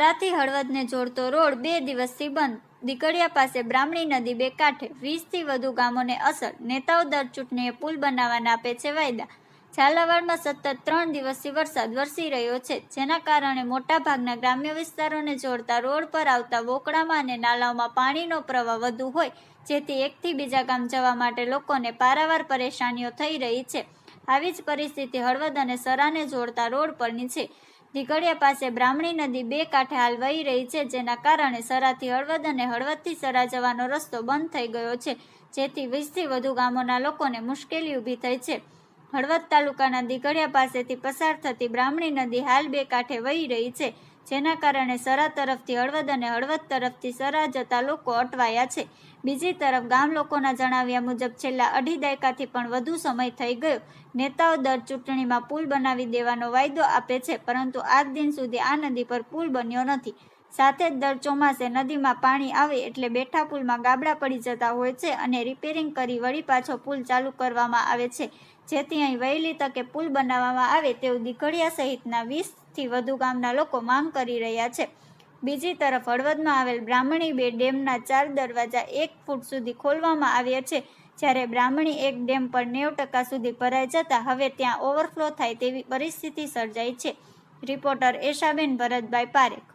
સરાથી હળવદને જોડતો રોડ બે દિવસથી બંધ. દીકડિયા પાસે બ્રાહ્મણી નદી બે કાંઠે વીસથી વધુ ગામોને અસર. નેતાઓ દર ચૂંટણીએ પુલ બનાવવાના આપે છે વાયદા. ઝાલાવાડમાં સતત ત્રણ દિવસથી વરસાદ વરસી રહ્યો છે, જેના કારણે મોટાભાગના ગ્રામ્ય વિસ્તારોને જોડતા રોડ પર આવતા વોકડામાં અને નાલાઓમાં પાણીનો પ્રવાહ વધુ હોય, જેથી એકથી બીજા ગામ જવા માટે લોકોને પારાવાર પરેશાનીઓ થઈ રહી છે. આવી જ પરિસ્થિતિ હળવદ અને સરાને જોડતા રોડ પરની છે. દીઘડિયા પાસે બ્રાહ્મણી નદી બે કાંઠે હાલ વહી રહી છે, જેના કારણે સરાથી હળવદ અને હળવદથી સરા જવાનો રસ્તો બંધ થઈ ગયો છે, જેથી વીસથી વધુ ગામોના લોકોને મુશ્કેલી ઊભી થઈ છે. હળવદ તાલુકાના દીઘડિયા પાસેથી પસાર થતી બ્રાહ્મણી નદી હાલ બે કાંઠે વહી રહી છે જેના કારણે સરા તરફથી હળવદ અને હળવદ તરફથી સરા જતા લોકો અટવાયા છે. બીજી તરફ ગામ લોકોના જણાવ્યા મુજબ છેલ્લા અઢી દાયકાથી પણ વધુ સમય થઈ ગયો. નેતાઓ દર ચૂંટણીમાં પુલ બનાવી દેવાનો વાયદો આપે છે, પરંતુ આજ દિન સુધી આ નદી પર પુલ બન્યો નથી. સાથે જ દર ચોમાસે નદીમાં પાણી આવે એટલે બેઠા પુલમાં ગાબડા પડી જતા હોય છે અને રિપેરિંગ કરી વળી પાછો પુલ ચાલુ કરવામાં આવે છે. જેથી અહીં વહેલી તકે પુલ બનાવવામાં આવે તેવું દીઘડિયા સહિતના વીસથી વધુ ગામના લોકો માંગ કરી રહ્યા છે. બીજી તરફ હળવદમાં આવેલ બ્રાહ્મણી બે ડેમના ચાર દરવાજા એક ફૂટ સુધી ખોલવામાં આવ્યા છે. જ્યારે બ્રાહ્મણી એક ડેમ પર નેવ ટકા સુધી ભરાઈ જતા હવે ત્યાં ઓવરફ્લો થાય તેવી પરિસ્થિતિ સર્જાઈ છે. રિપોર્ટર એશાબેન ભરતભાઈ પારેખ.